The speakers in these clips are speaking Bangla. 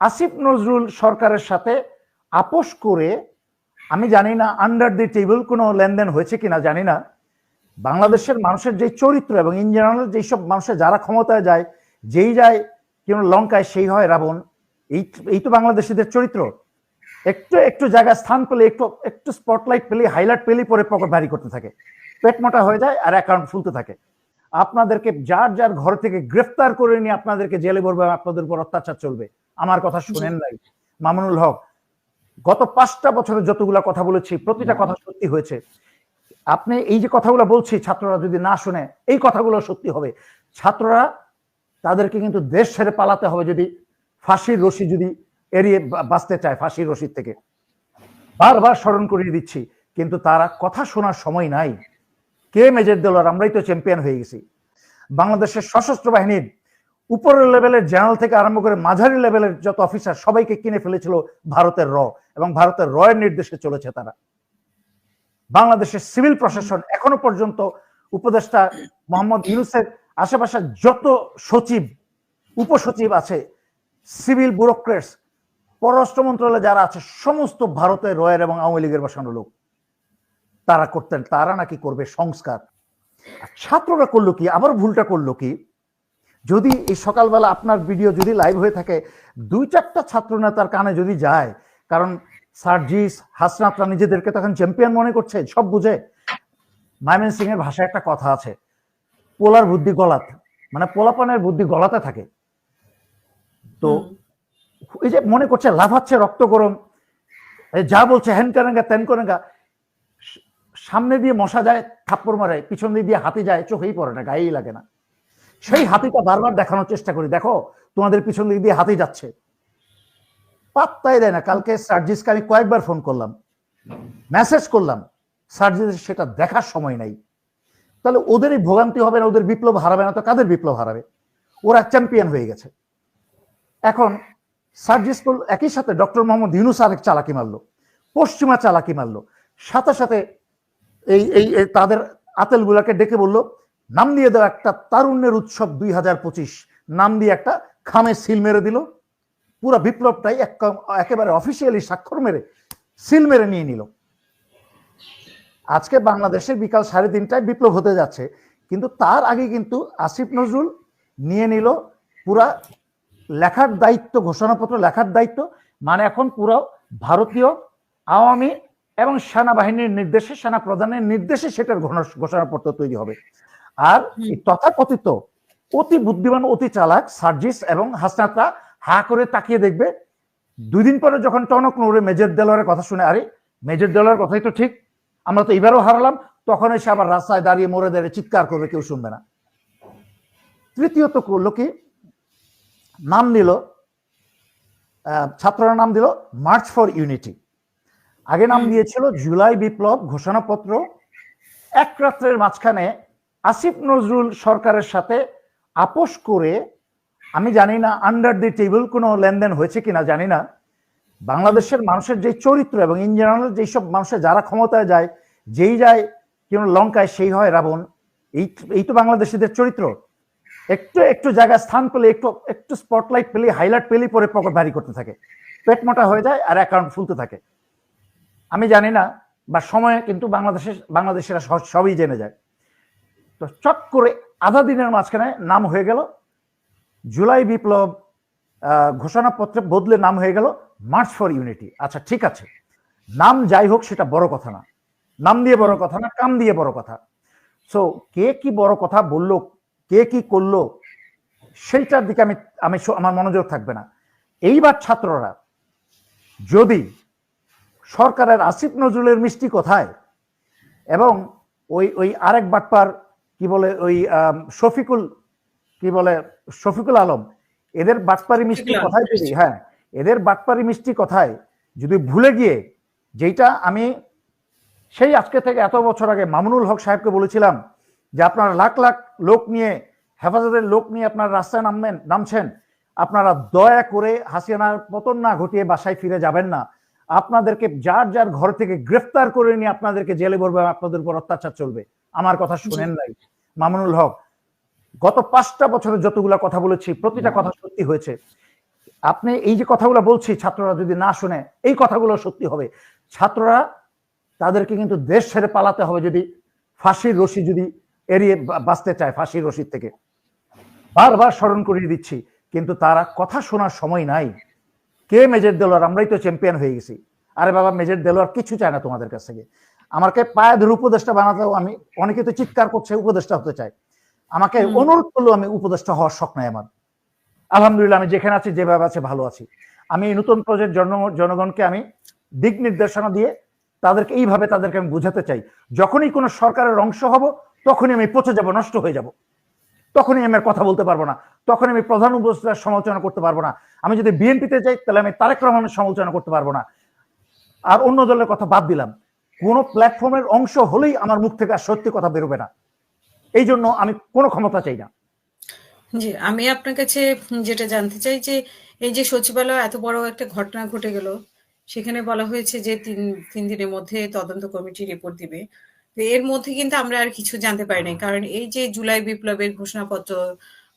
আসিফ নজরুল সরকারের সাথে আপোষ করে, আমি জানি না আন্ডার দি টেবিল কোনো লেনদেন হয়েছে কিনা, জানি না। বাংলাদেশের মানুষের যে চরিত্র এবং ইন জেনারেল যেসব মানুষের যারা ক্ষমতায় যায়, যেই যায় কেন লঙ্কায়, সেই হয় রাবণ। এই এই তো বাংলাদেশিদের চরিত্র। একটু একটু জায়গা স্থান পেলে, একটু একটু স্পটলাইট পেলে হাইলাইট পেলেই পরে পকেট ভারী করতে থাকে। পেট মোটা হয়ে যায় আর অ্যাকাউন্ট ফুলতে থাকে। আপনাদেরকে যার যার ঘর থেকে গ্রেফতার করে নিয়ে আপনাদেরকে জেলে ভরবে আপনাদের উপর অত্যাচার চলবে। আমার কথা শুনেন নাই। মামুনুল হক গত পাঁচটা বছরে যতগুলা কথা বলেছি প্রতিটা কথা সত্যি হয়েছে। আপনি এই যে কথাগুলো বলছি ছাত্ররা যদি না শুনে এই কথাগুলো সত্যি হবে। ছাত্ররা তাদেরকে কিন্তু দেশ ছেড়ে পালাতে হবে যদি ফাঁসির রশি যদি এড়িয়ে বাঁচতে চায় ফাঁসির রশির থেকে। বারবার স্মরণ করিয়ে দিচ্ছি কিন্তু তারা কথা শোনার সময় নাই। কে মেজর দলার আমরাই তো চ্যাম্পিয়ন হয়ে গেছি। বাংলাদেশের সশস্ত্র বাহিনীর উপরের লেভেলের জেনারেল থেকে আরম্ভ করে মাঝারি লেভেলের যত অফিসার সবাইকে কিনে ফেলেছিল ভারতের র এবং ভারতের র এর নির্দেশে চলেছে তারা। বাংলাদেশের সিভিল প্রশাসন এখনও পর্যন্ত উপদেষ্টা মোহাম্মদ ইউনুসের আশেপাশে যত সচিব, উপসচিব আছে সিভিল ব্যুরোক্রেটস পররাষ্ট্র মন্ত্রণালয়ে যারা আছে, সমস্ত ভারতের রয়ের এবং আওয়ামী লীগের বসানো লোক। তারা করতেন, তারা নাকি করবে সংস্কার। ছাত্ররা করল কি? আবার ভুলটা করল কি? যদি এই সকালবেলা আপনার ভিডিও যদি লাইভ হয়ে থাকে দুই চারটা ছাত্র নেতার কানে যদি যায় কারণ সার্জিস হাসনাতরা নিজেদেরকে তখন চ্যাম্পিয়ন মনে করছে সব বুঝে। মাইমেন সিং এর ভাষায় একটা কথা আছে পোলার বুদ্ধি গলাত মানে পোলাপানের বুদ্ধি গলাতে থাকে। তো এই যে মনে করছে লাফাচ্ছে রক্ত গরম এই যা বলছে হ্যান করেঙ্গা ত্যান করেঙ্গা সামনে দিয়ে মশা যায় থাপ্পড় মারে পিছন দিয়ে দিয়ে হাতি যায় চোখেই পড়ে না গায়েই লাগে না। সেই হাতিটা বারবার দেখানোর চেষ্টা করি। দেখো, তোমাদের পিছন দিক দিয়ে হাতি যাচ্ছে। পাত্তাই দেয় না। কালকে সার্জিসকে আমি কয়েকবার ফোন করলাম। মেসেজ করলাম। সার্জিস সেটা দেখার সময় নাই। তাহলে ওদেরই ভোগান্তি হবে না? ওদের বিপ্লব হারাবে না তো কাদের বিপ্লব হারাবে? ওরা চ্যাম্পিয়ন হয়ে গেছে। এখন সার্জিস একই সাথে ডক্টর মোহাম্মদ ইউনুস আরেক চালাকি মারলো। পশ্চিমা চালাকি মারলো। সাথে সাথে এই এই তাদের আতেলগুলাকে ডেকে বলল নাম দিয়ে দেওয়া একটা তারুণ্যের উৎসব দুই হাজার পঁচিশ। নাম দিয়ে একটা খামে সিল মেরে দিল। পুরো বিপ্লবটাই এক- একেবারে অফিসিয়ালি স্বাক্ষর মেরে সিল মেরে নিয়ে নিল। আজকে বাংলাদেশের বিকাল সাড়ে তিনটায় বিপ্লব হতে যাচ্ছে। কিন্তু তার আগে কিন্তু আসিফ নজরুল নিয়ে নিল পুরা লেখার দায়িত্ব, ঘোষণাপত্র লেখার দায়িত্ব। মানে এখন পুরো ভারতীয় আওয়ামী এবং সেনাবাহিনীর নির্দেশে সেনা প্রধানের নির্দেশে সেটার ঘোষণাপত্র তৈরি হবে। আর তথাকথিত অতি বুদ্ধিমান অতি চালাক সার্জিস এবং হাসনাতরা হা করে তাকিয়ে দেখবে। দুই দিন পরে যখন টনক নড়ে মেজর দেলোয়ারের কথা শুনে আরে মেজর দেলোয়ারের কথাই তো ঠিক আমরা তো এবারও হারালাম তখন এসে আবার রাস্তায় দাঁড়িয়ে মরে দাঁড়িয়ে চিৎকার করবে কেউ শুনবে না। তৃতীয়ত করল কি? নাম আহ, ছাত্ররা নাম দিল মার্চ ফর ইউনিটি। আগে নাম দিয়েছিল জুলাই বিপ্লব ঘোষণাপত্র এক রাত্রের মাঝখানে আসিফ নজরুল সরকারের সাথে আপোষ করে, আমি জানি না আন্ডার দি টেবিল কোনো লেনদেন হয়েছে কিনা জানি না, বাংলাদেশের মানুষের যে চরিত্র এবং ইন জেনারেল যেসব মানুষের যারা ক্ষমতায় যায়, যেই যায় কেন লঙ্কায় সেই হয় রাবণ, এই এই তো বাংলাদেশিদের চরিত্র। একটু একটু জায়গা স্থান পেলে, একটু একটু স্পটলাইট পেলে হাইলাইট পেলে পরে পকেট ভারী করতে থাকে। পেট মোটা হয়ে যায় আর অ্যাকাউন্ট ফুলতে থাকে। আমি জানি না, বা সময়ে কিন্তু বাংলাদেশের, বাংলাদেশিরা সব- সবই জেনে যায়। তো চট করে আধা দিনের মাঝখানে নাম হয়ে গেল। জুলাই বিপ্লব ঘোষণাপত্রে বদলে নাম হয়ে গেল মার্চ ফর ইউনিটি। আচ্ছা ঠিক আছে। নাম যাই হোক, সেটা বড় কথা না। নাম দিয়ে বড় কথা না, কাম দিয়ে বড় কথা। সো কে কি বড় কথা বলল, কে কি করল, সেইটার দিকে আমি আমি আমার মনোযোগ থাকবে না। এইবার ছাত্ররা, যদি সরকারের আসিফ নজরুলের মিষ্টি কোথায়, এবং ওই ওই আরেক বাটপার কি বলে ওই শফিকুল কি বলে শফিকুল আলম এদের বাটপারি মিষ্টি। কোথায় যদি হ্যাঁ এদের বাটপারি মিষ্টি কথায়? যদি ভুলে গিয়ে যেটা আমি সেই আজকে থেকে এত বছর আগে মামুনুল হক সাহেবকে বলেছিলাম যে আপনারা লাখ লাখ লোক নিয়ে হেফাজতের লোক নিয়ে আপনারা রাস্তায় নামবেন নামছেন আপনারা দয়া করে হাসিনার পতন না ঘটিয়ে বাসায় ফিরে যাবেন না। আপনাদেরকে যার যার ঘর থেকে গ্রেফতার করে নিয়ে আপনাদেরকে জেলে ভরবে আপনাদের উপর অত্যাচার চলবে। আমার কথা শুনেন নাই। মামুনুল হক গত পাঁচটা বছরে যতগুলা কথা বলেছি প্রতিটা কথা সত্যি হয়েছে। আপনি এই যে কথাগুলো বলছি ছাত্ররা যদি না শুনে এই কথাগুলো সত্যি হবে। ছাত্ররা তাদেরকে কিন্তু দেশ ছেড়ে পালাতে হবে যদি ফাঁসির রশি যদি এড়িয়ে বাঁচতে চায় ফাঁসির রশির থেকে। বারবার স্মরণ করিয়ে দিচ্ছি কিন্তু তারা কথা শোনার সময় নাই। কে মেজর দেলোয়ার? আমরাই তো চ্যাম্পিয়ন হয়ে গেছি। আরে বাবা মেজর দেলোয়ার কিছু চায় না তোমাদের কাছ থেকে। আমাকে পায়ে ধরে উপদেষ্টা বানাতেও আমি অনেকে তো চিৎকার করছে উপদেষ্টা হতে চাই আমাকে অনুরোধ করলেও আমি উপদেষ্টা হওয়ার শখ নাই আমার। আলহামদুলিল্লাহ আমি যেখানে আছি যেভাবে আছে ভালো আছি। আমি এই নতুন প্রজেক্ট জন জনগণকে আমি দিক নির্দেশনা দিয়ে তাদেরকে এইভাবে তাদেরকে আমি বোঝাতে চাই। যখনই কোনো সরকারের অংশ হব তখনই আমি পচে যাব নষ্ট হয়ে যাব। তখনই আমি আর কথা বলতে পারব না। তখন আমি প্রধান উপদেষ্টার সমালোচনা করতে পারব না। আমি যদি বিএনপিতে যাই, তাহলে আমি তারেক রহমানের সমালোচনা করতে পারব না। আর অন্য দলের কথা বাদ দিলাম। কোন প্ল্যাটফর্মের অংশ হলেই আমার মুখ থেকে আর সত্যি কথা বেরোবে না। এই জন্য আমি কোনো ক্ষমতা চাই না। জি, আমি আপনার কাছে যেটা জানতে চাই যে, এই যে সচিবালয় এত বড় একটা ঘটনা ঘটে গেল, সেখানে বলা হয়েছে যে তিন তিন দিনের মধ্যে তদন্ত কমিটি রিপোর্ট দিবে। এর মধ্যে কিন্তু আমরা আর কিছু জানতে পারি নাই। কারণ এই যে জুলাই বিপ্লবের ঘোষণাপত্র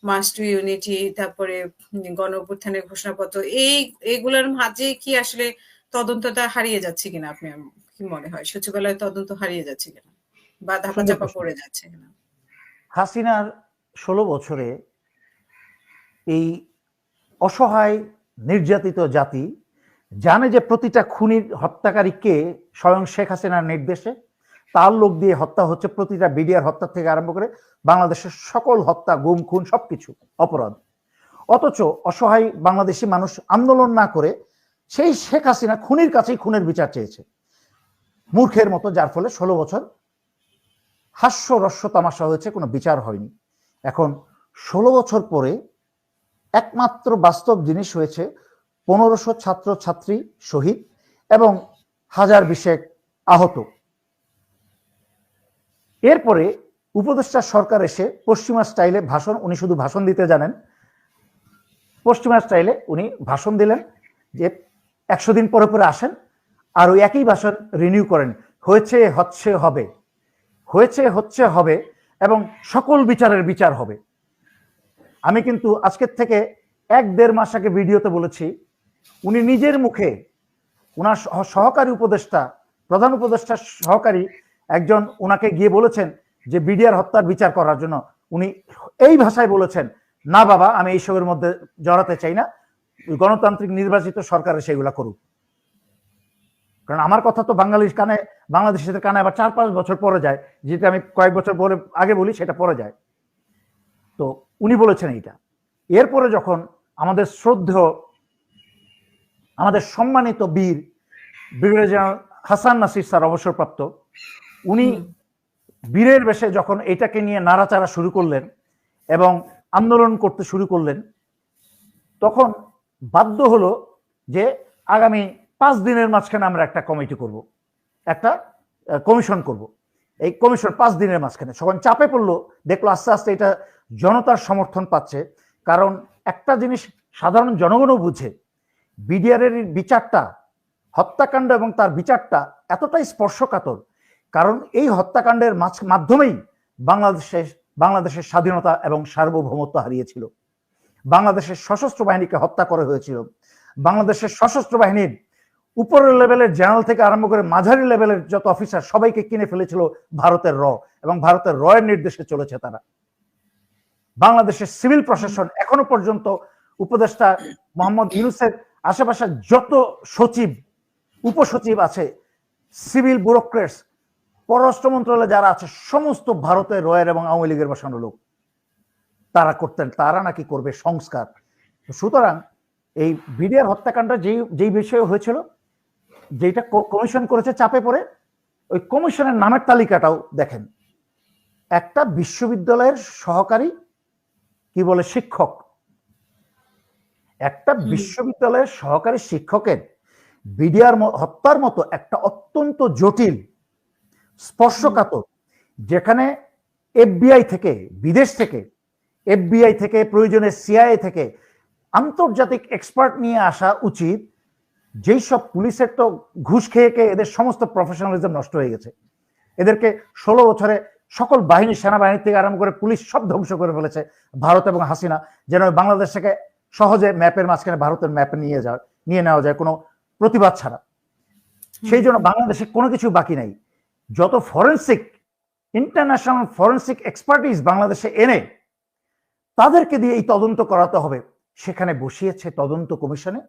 মাস টু ইউনিটি তারপরে গণ অভ্যুত্থানের ঘোষণাপত্র এই এগুলোর মাঝে কি আসলে তদন্তটা হারিয়ে যাচ্ছে কিনা আপনি কি মনে হয়? সচিবালয় তদন্ত হারিয়ে যাচ্ছে কিনা? বা ধাপাচাপা প্রশ্ন। পড়ে যাচ্ছে কিনা? হাসিনার ষোলো বছরে এই অসহায় নির্যাতিত জাতি জানে যে প্রতিটা খুনির হত্যাকারীকে স্বয়ং শেখ হাসিনার নির্দেশে তার লোক দিয়ে হত্যা হচ্ছে প্রতিটা বিডিআর হত্যা থেকে আরম্ভ করে বাংলাদেশের সকল হত্যা, গুম, খুন, সবকিছু, অপরাধ। অথচ অসহায় বাংলাদেশি মানুষ আন্দোলন না করে সেই শেখ হাসিনা খুনির কাছেই খুনের বিচার চেয়েছে। মূর্খের মতো, যার ফলে ষোলো বছর হাস্য রস্য তামাশা হয়েছে, কোনো বিচার হয়নি। এখন ষোলো বছর পরে একমাত্র বাস্তব জিনিস হয়েছে পনেরোশো ছাত্র ছাত্রী শহীদ এবং হাজার বিশেক আহত। এরপরে উপদেষ্টা সরকার এসে পশ্চিমা স্টাইলে ভাষণ, উনি শুধু ভাষণ দিতে জানেন। পশ্চিমা স্টাইলে উনি ভাষণ দিলেন যে একশো দিন পরে পরে আসেন আর ওই একই ভাষণ রিনিউ করেন। হয়েছে, হচ্ছে, হবে। হয়েছে, হচ্ছে, হবে এবং সকল বিচারের বিচার হবে। আমি কিন্তু আজকের থেকে এক দেড় মাস আগে ভিডিওতে বলেছি, উনি নিজের মুখে ওনার সহ- সহকারী উপদেষ্টা, প্রধান উপদেষ্টা সহকারী একজন ওনাকে গিয়ে বলেছেন যে বিডিআর হত্যার বিচার করার জন্য। উনি এই ভাষায় বলেছেন, না বাবা, আমি এইসবের মধ্যে জড়াতে চাই না। গণতান্ত্রিক নির্বাচিত সরকারের সেগুলা করুক। কারণ আমার কথা তো বাঙালির কানে, বাংলাদেশের কানে আবার চার পাঁচ বছর পরে যায়। যেটা আমি কয়েক বছর পরে, আগে বলি, সেটা পরে যায়। তো উনি বলেছেন এইটা। এরপরে যখন আমাদের শ্রদ্ধেয়, আমাদের সম্মানিত বীর ব্রিগেডিয়ার হাসান নাসির স্যার অবসরপ্রাপ্ত উনি বীরের বেশে যখন এটাকে নিয়ে নাড়াচাড়া শুরু করলেন এবং আন্দোলন করতে শুরু করলেন তখন বাধ্য হলো যে আগামী পাঁচ দিনের মাঝখানে আমরা একটা কমিটি করব একটা কমিশন করব। এই কমিশন পাঁচ দিনের মাঝখানে। যখন চাপে পড়ল দেখল আস্তে আস্তে এটা জনতার সমর্থন পাচ্ছে কারণ একটা জিনিস সাধারণ জনগণও বুঝে বিডিআরের বিচারটা হত্যাকাণ্ড এবং তার বিচারটা এতটাই স্পর্শকাতর কারণ এই হত্যাকাণ্ডের মাধ্যমেই বাংলাদেশের বাংলাদেশের স্বাধীনতা এবং সার্বভৌমত্ব হারিয়েছিল। বাংলাদেশের সশস্ত্র বাহিনীকে হত্যা করা হয়েছিল। বাংলাদেশের সশস্ত্র বাহিনীর উপরের লেভেলের জেনারেল থেকে আরম্ভ করে মাঝারি লেভেলের যত অফিসার সবাইকে কিনে ফেলেছিল ভারতের র এবং ভারতের র এর নির্দেশে চলেছে তারা। বাংলাদেশের সিভিল প্রশাসন এখনও পর্যন্ত উপদেষ্টা মোহাম্মদ ইউনুসের আশেপাশে যত সচিব, উপসচিব আছে, সিভিল ব্যুরোক্রেটস পররাষ্ট্র মন্ত্রণালয়ে যারা আছে সমস্ত ভারতের রয়ের এবং আওয়ামী লীগের বসানো লোক তারা করতেন তারা নাকি করবে সংস্কার। সুতরাং এই বিডিআর হত্যাকাণ্ড যেই যেই বিষয়ে হয়েছিল যেটা কমিশন করেছে চাপে পড়ে ওই কমিশনের নামের তালিকাটাও দেখেন। একটা বিশ্ববিদ্যালয়ের সহকারী কি বলে শিক্ষক। একটা বিশ্ববিদ্যালয়ের সহকারী শিক্ষকের বিডিআর হত্যার মতো একটা অত্যন্ত জটিল স্পর্শকাতর, যেখানে এফবিআই থেকে, বিদেশ থেকে, এফবিআই থেকে, প্রয়োজনে সিআইএ থেকে আন্তর্জাতিক এক্সপার্ট নিয়ে আসা উচিত। যেই সব পুলিশের তো ঘুষ খেয়ে খেয়ে এদের সমস্ত প্রফেশনালিজম নষ্ট হয়ে গেছে। এদেরকে ষোলো বছরে সকল বাহিনী সেনাবাহিনী থেকে আরম্ভ করে পুলিশ সব ধ্বংস করে ফেলেছে ভারত এবং হাসিনা। যেন বাংলাদেশ থেকে সহজে ম্যাপের মাঝখানে ভারতের ম্যাপ নিয়ে যাওয়া, নিয়ে নেওয়া যায় কোনো প্রতিবাদ ছাড়া। সেই জন্য বাংলাদেশে কোনো কিছু বাকি নাই। যত ফরেন্সিক ইন্টারন্যাশনাল ফরেন্সিক এক্সপার্টিস বাংলাদেশে এনে, তাদেরকে দিয়ে এই তদন্ত করাতে হবে। সেখানে বসিয়েছে তদন্ত কমিশনে।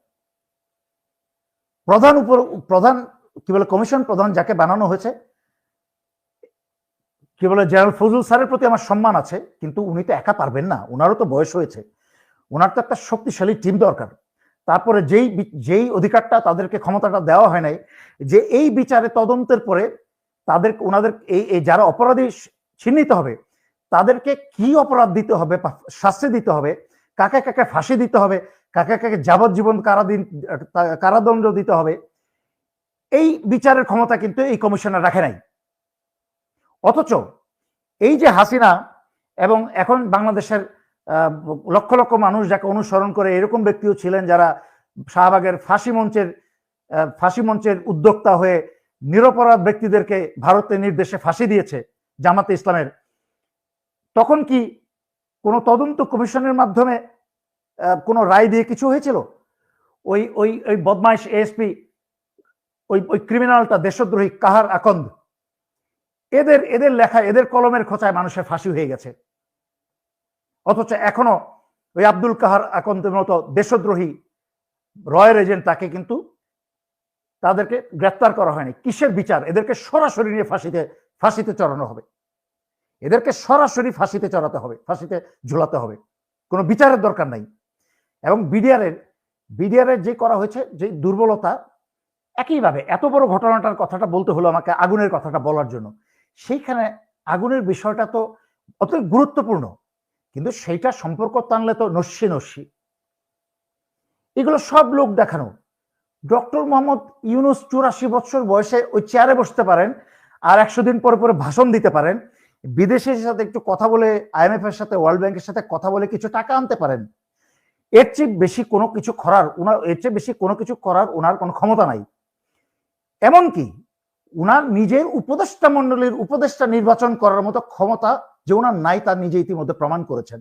প্রধান উপর, প্রধান, কি বলে, কমিশন প্রধান যাকে বানানো হয়েছে, কি বলে, জেনারেল ফজল স্যারের প্রতি আমার সম্মান আছে, কিন্তু উনি তো একা পারবেন না ওনারও তো বয়স হয়েছে। ওনার তো একটা শক্তিশালী টিম দরকার। তারপরে যেই যেই অধিকারটা তাদেরকে ক্ষমতাটা দেওয়া হয় নাই, যে এই বিচারে তদন্তের পরে তাদের, ওনাদের এই যারা অপরাধী চিহ্নিত হবে, তাদেরকে কি অপরাধ দিতে হবে শাস্তি দিতে হবে, কাকে কাকে ফাঁসি দিতে হবে, কাকে কাকে যাবজ্জীবন কারাদিন কারাদণ্ড দিতে হবে, এই বিচারের ক্ষমতা কিন্তু এই কমিশনার রাখে নাই। অথচ এই যে হাসিনা এবং এখন বাংলাদেশের লক্ষ লক্ষ মানুষ যাকে অনুসরণ করে এরকম ব্যক্তিও ছিলেন যারা শাহবাগের ফাঁসি মঞ্চের ফাঁসি মঞ্চের উদ্যোক্তা হয়ে নিরপরাধ ব্যক্তিদেরকে ভারতের নির্দেশে ফাঁসি দিয়েছে জামাতে ইসলামের। তখন কি কোনো তদন্ত কমিশনের মাধ্যমে কোনো রায় দিয়ে কিছু হয়েছিল? ওই ওই ওই বদমাইশ এএসপি ওই ওই ক্রিমিনালটা দেশদ্রোহী কাহার আকন্দ, এদের এদের লেখা, এদের কলমের খোঁচায় মানুষের ফাঁসি হয়ে গেছে। অথচ এখনও ওই আব্দুল কাহার আকন্দের মতো দেশদ্রোহী রয়ের এজেন্ট তাকে কিন্তু তাদেরকে গ্রেপ্তার করা হয়নি। কিসের বিচার? এদেরকে সরাসরি নিয়ে ফাঁসিতে ফাঁসিতে চড়ানো হবে। এদেরকে সরাসরি ফাঁসিতে চড়াতে হবে, ফাঁসিতে ঝুলাতে হবে। কোনো বিচারের দরকার নাই। এবং বিডিআরের বিডিআরের যে করা হয়েছে, যে দুর্বলতা, একইভাবে এত বড় ঘটনাটার কথাটা বলতে হলো আমাকে আগুনের কথাটা বলার জন্য। সেইখানে আগুনের বিষয়টা তো অত গুরুত্বপূর্ণ। কিন্তু সেইটা সম্পর্ক টানলে তো নস্যি নস্যি। এগুলো সব লোক দেখানো। ডক্টর মোহাম্মদ ইউনুস চুরাশি বছর বয়সে ওই চেয়ারে বসতে পারেন আর একশো দিন পরে পরে ভাষণ দিতে পারেন। বিদেশের সাথে একটু কথা বলে আইএমএফ এর সাথে ওয়ার্ল্ড ব্যাংকের সাথে কথা বলে কিছু টাকা আনতে পারেন। এর চেয়ে বেশি কোনো কিছু করার ওনার এর চেয়ে বেশি কোনো কিছু করার ওনার কোনো ক্ষমতা নাই। এমনকি উনার নিজের উপদেষ্টা মন্ডলীর উপদেষ্টা নির্বাচন করার মতো ক্ষমতা যে ওনার নাই তা নিজে ইতিমধ্যে প্রমাণ করেছেন।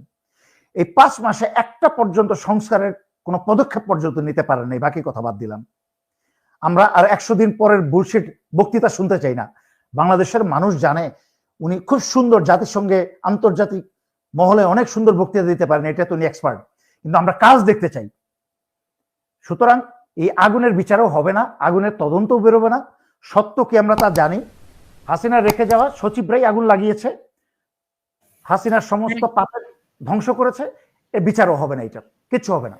এই পাঁচ মাসে একটা পর্যন্ত সংস্কারের কোনো পদক্ষেপ পর্যন্ত নিতে পারেন নাই, বাকি কথা বাদ দিলাম। আমরা আর একশো দিন পরের বুলশিট বক্তৃতা শুনতে চাই না। বাংলাদেশের মানুষ জানে উনি খুব সুন্দর জাতিসংঘে আন্তর্জাতিক মহলে অনেক সুন্দর বক্তৃতা দিতে পারেন এটা তো উনি এক্সপার্ট কিন্তু আমরা কাজ দেখতে চাই। সুতরাং এই আগুনের বিচারও হবে না আগুনের তদন্তও বেরোবে না। সত্য কি আমরা তা জানি? হাসিনা রেখে যাওয়া সচিবরাই আগুন লাগিয়েছে। হাসিনার সমস্ত পাপের ধ্বংস করেছে। এ বিচারও হবে না এটা কিচ্ছু হবে না।